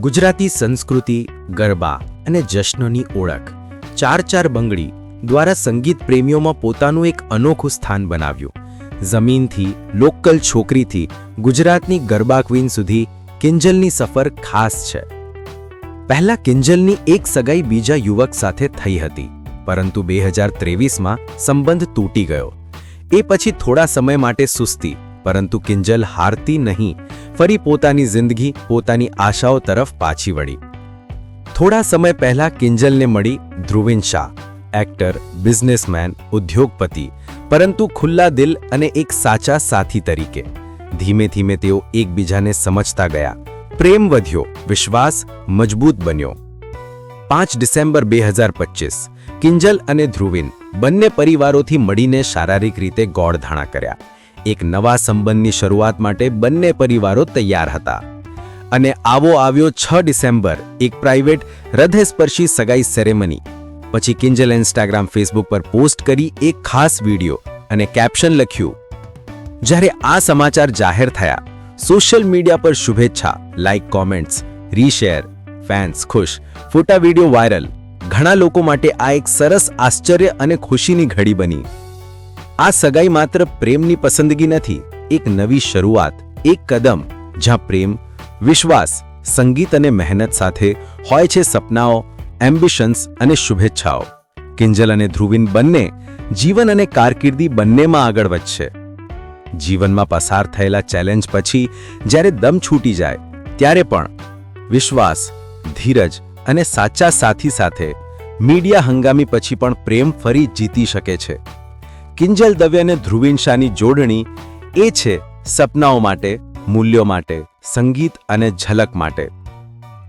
ગુજરાતી સંસ્કૃતિ, ગરબા અને જશ્નોની ઓળખ ચાર ચાર બંગડી દ્વારા સંગીત પ્રેમીઓમાં પોતાનું એક અનોખું સ્થાન બનાવ્યું. જમીનથી, લોકલ છોકરીથી, ગુજરાતની ગરબા ક્વીન સુધી કિંજલની સફર ખાસ છે. પહેલા કિંજલની એક સગાઈ બીજા યુવક સાથે થઈ હતી, પરંતુ બે હજાર ત્રેવીસમાં સંબંધ તૂટી ગયો. એ પછી થોડા સમય માટે સુસ્તી, પરંતુ કિંજલ હારતી નહીં. ફરી પોતાની જિંદગી, પોતાની આશાઓ તરફ પાછી વળી. થોડા સમય પહેલા કિંજલને મળી ધ્રુવિન શાહ, એક્ટર, બિઝનેસમેન, ઉદ્યોગપતિ, પરંતુ ખુલ્લા દિલ અને એક સાચા સાથી તરીકે. ધીમે ધીમે તેઓ એકબીજાને સમજતા ગયા. પ્રેમ વધ્યો, વિશ્વાસ મજબૂત બન્યો. પાંચ ડિસેમ્બર બે હજાર પચીસ, કિંજલ અને ધ્રુવિન બંને પરિવારોથી મળીને શારીરિક રીતે ગોળધાણા કર્યા. એક નવા સંબંધની શરૂઆત માટે બંને પરિવારો તૈયાર હતા. અને આવો આવ્યો છ ડિસેમ્બર, એક પ્રાઇવેટ, હૃદયસ્પર્શી સગાઈ સેરેમની. પછી કિંજલ ઇન્સ્ટાગ્રામ, ફેસબુક પર પોસ્ટ કરી એક ખાસ વીડિયો અને કેપ્શન લખ્યું, જ્યારે આ સમાચાર જાહેર થયા, સોશિયલ મીડિયા પર શુભેચ્છા લાઇક કોમેન્ટ્સ, રીશેર, ફેન્સ, ખુશ, ફોટા વીડિયો વાયરલ. ઘણા લોકો માટે આ એક સરસ આશ્ચર્ય અને ખુશીની ઘડી બની. આ સગાઈ માત્ર પ્રેમની પસંદગી નથી, એક નવી શરૂઆત, એક કદમ, જ્યાં પ્રેમ, વિશ્વાસ, સંગીત અને મહેનત સાથે હોય છે સપનાઓ એમ્બિશન્સ અને શુભેચ્છાઓ. કિંજલ અને ધ્રુવિન બંને જીવન અને કારકિર્દી બંનેમાં આગળ વધશે. જીવનમાં પસાર થયેલા ચેલેન્જ પછી જ્યારે દમ છૂટી જાય, ત્યારે પણ વિશ્વાસ, ધીરજ અને સાચા સાથી સાથે મીડિયા હંગામી પછી પણ પ્રેમ ફરી જીતી શકે છે. કિંજલ દવે અને ધ્રુવીન શાહની જોડણી એ છે સપનાઓ માટે, મૂલ્યો માટે, સંગીત અને ઝલક માટે.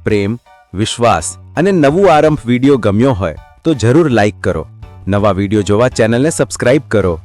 પ્રેમ, વિશ્વાસ અને નવું આરંભ વીડિયો ગમ્યો હોય તો જરૂર લાઈક કરો. નવા વીડિયો જોવા ચેનલને સબસ્ક્રાઇબ કરો.